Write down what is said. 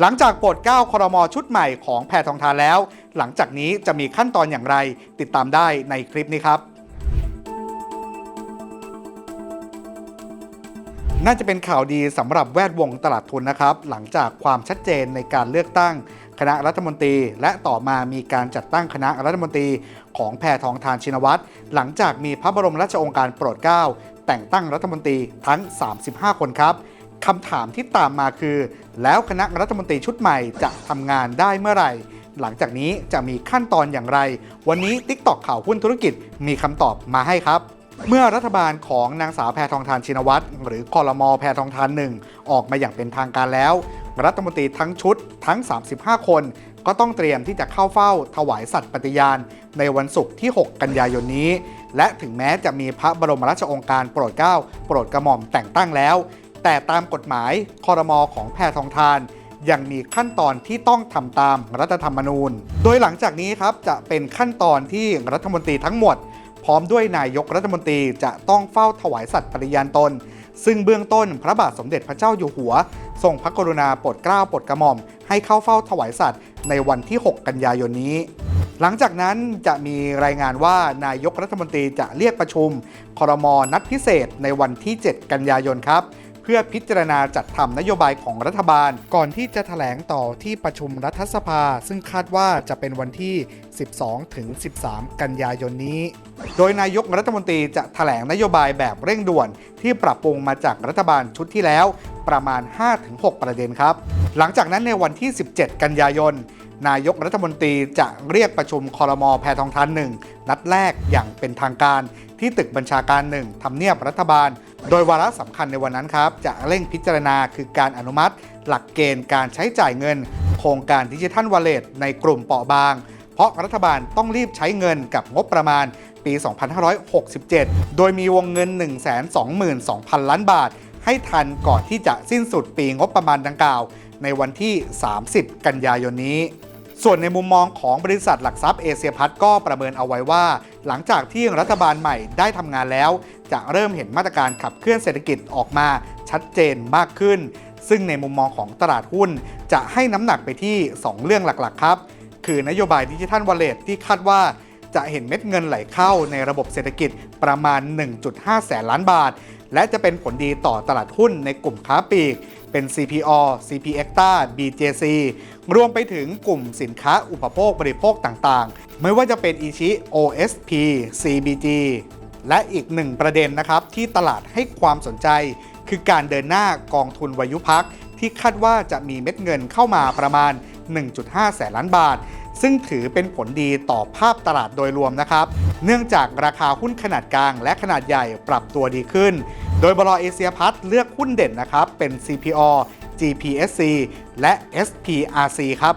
หลังจากโปรดเกล้าครมชุดใหม่ของแพทองทานแล้ว หลังจากนี้จะมีขั้นตอนอย่างไร ติดตามได้ในคลิปนี้ครับ น่าจะเป็นข่าวดีสำหรับแวดวงตลาดทุนนะครับ หลังจากความชัดเจนในการเลือกตั้งคณะรัฐมนตรี และต่อมามีการจัดตั้งคณะรัฐมนตรีของแพทองทานชินวัตรหลังจากมีพระบรมราชโองการโปรดเกล้าแต่งตั้งรัฐมนตรีทั้ง 35 คนครับ คำถามที่ตามมาคือ แล้วคณะรัฐมนตรีชุดใหม่จะทำงานได้เมื่อไหร่ หลังจากนี้จะมีขั้นตอนอย่างไร วันนี้ TikTok ข่าวหุ้นธุรกิจมีคำตอบมาให้ครับเมื่อรัฐบาลของนางสาวแพทองทานชินวัตรหรือคอรมอแพทองทานหนึ่งออกมาอย่างเป็นทางการแล้ว รัฐมนตรีทั้งชุดทั้ง 35 คน ก็ต้องเตรียมที่จะเข้าเฝ้าถวายสัตย์ปฏิญาณ ในวันศุกร์ที่ 6 กันยายนนี้ และถึงแม้จะมีพระบรมราชโองการโปรดเกล้าโปรดกระหม่อมแต่งตั้งแล้ว แต่ตามกฎหมายคอรมอของแพทองทาน ยังมีขั้นตอนที่ต้องทำตามรัฐธรรมนูญ โดยหลังจากนี้ครับจะเป็นขั้นตอนที่รัฐมนตรีทั้งหมด พร้อมด้วยนายกรัฐมนตรีจะต้องเฝ้าถวายสัตย์ปฏิญาณตน ซึ่งเบื้องต้นพระบาทสมเด็จพระเจ้าอยู่หัว ทรงพระกรุณาโปรดเกล้าโปรดกระหม่อม ให้เข้าเฝ้าถวายสัตย์ในวันที่ 6 กันยายนนี้หลังจากนั้นจะมีรายงานว่านายกรัฐมนตรีจะเรียกประชุมคอรมอนัดพิเศษในวันที่ 7 กันยายนครับ เพื่อพิจารณาจัดทำนโยบายของรัฐบาล ก่อนที่จะแถลงต่อที่ประชุมรัฐสภา ซึ่งคาดว่าจะเป็นวันที่ 12 ถึง 13 กันยายนนี้ โดยนายกรัฐมนตรีจะแถลงนโยบายแบบเร่งด่วน ที่ปรับปรุงมาจากรัฐบาลชุดที่แล้วประมาณ 5-6 ประเด็นครับ หลังจากนั้นในวันที่ 17 กันยายน นายกรัฐมนตรีจะเรียกประชุมคอรมอแพทองทานหนึ่งนัดแรกอย่างเป็นทางการ ที่ตึกบัญชาการหนึ่งทำเนียบรัฐบาล โดยวาระสำคัญในวันนั้นครับ จะเร่งพิจารณาคือการอนุมัติ หลักเกณฑ์การใช้จ่ายเงิน โครงการดิจิทัลวอลเล็ตในกลุ่มเปราะบาง เพราะรัฐบาลต้องรีบใช้เงินกับงบประมาณปี 2567 โดยมีวงเงิน 122,000 ล้านบาท ให้ทันก่อนที่จะสิ้นสุดปีงบประมาณดังกล่าว ในวันที่ 30 กันยายนนี้ ส่วนในมุมมองของบริษัทหลักทรัพย์เอเชียพัฒน์ก็ประเมินเอาไว้ว่า หลังจากที่รัฐบาลใหม่ได้ทำงานแล้ว จะเริ่มเห็นมาตรการขับเคลื่อนเศรษฐกิจออกมาชัดเจนมากขึ้น ซึ่งในมุมมองของตลาดหุ้น จะให้น้ำหนักไปที่ 2 เรื่องหลักๆ ครับ คือนโยบายดิจิทัลวอลเล็ตที่คาดว่า จะเห็นเม็ดเงินไหลเข้าในระบบเศรษฐกิจประมาณ 1.5 แสนล้านบาท และจะเป็นผลดีต่อตลาดหุ้นในกลุ่มค้าปลีก เป็น CPO CP e x t a BJC รวมไปถึงกลุ่มสินค้าอุปโภคบริโภคต่างๆ ไม่ว่าจะเป็นอิชิ OSP CBG และอีกหนึ่งประเด็นนะครับที่ตลาดให้ความสนใจ คือการเดินหน้ากองทุนวายุพักที่คาดว่าจะมีเม็ดเงินเข้ามาประมาณ 1.5 แสนล้านบาท ซึ่งถือเป็นผลดีต่อภาพตลาดโดยรวมนะครับ เนื่องจากราคาหุ้นขนาดกลางและขนาดใหญ่ปรับตัวดีขึ้น โดยบลเอเชียพัฒเลือกหุ้นเด่นนะครับเป็น CPO GPSC และ SPRC ครับ